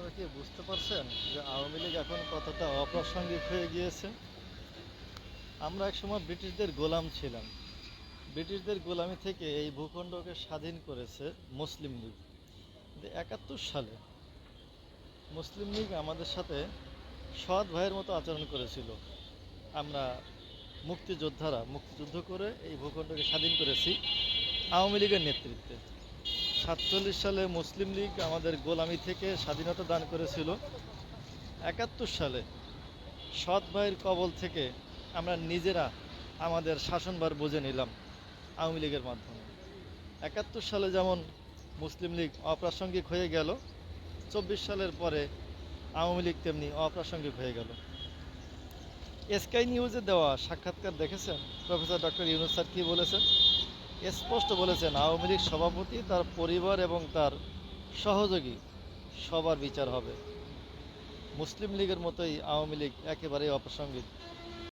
আপনারা কি বুঝতে পারছেন যে আওয়ামী লীগ এখন কতটা অপ্রাসঙ্গিক হয়ে গিয়েছে? আমরা একসময় ব্রিটিশদের গোলাম ছিলাম। ব্রিটিশদের গোলামি থেকে এই ভূখণ্ডকে স্বাধীন করেছে মুসলিম লীগ। একাত্তর সালে মুসলিম লীগ আমাদের সাথে সৎ ভাইয়ের মতো আচরণ করেছিল। আমরা মুক্তিযোদ্ধারা মুক্তিযুদ্ধ করে এই ভূখণ্ডকে স্বাধীন করেছি আওয়ামী লীগের নেতৃত্বে। সাতচল্লিশ সালে মুসলিম লীগ আমাদের গোলামি থেকে স্বাধীনতা দান করেছিল। একাত্তর সালে সৎ ভাইয়ের কবল থেকে আমরা নিজেরা আমাদের শাসনভার বুঝে নিলাম আওয়ামী লীগের মাধ্যমে। একাত্তর সালে যেমন মুসলিম লীগ অপ্রাসঙ্গিক হয়ে গেল, চব্বিশ সালের পরে আওয়ামী লীগ তেমনি অপ্রাসঙ্গিক হয়ে গেল। এসকাই নিউজে দেওয়া সাক্ষাৎকার দেখেছেন? প্রফেসর ডক্টর ইউনুস স্যার কী বলেছেন? স্পষ্ট বলেছেন, আওয়ামী লীগ সভাপতি, তার পরিবার এবং তার সহযোগী সবার বিচার হবে। মুসলিম লীগের মতোই আওয়ামী লীগ একেবারেই অপ্রাসঙ্গিক।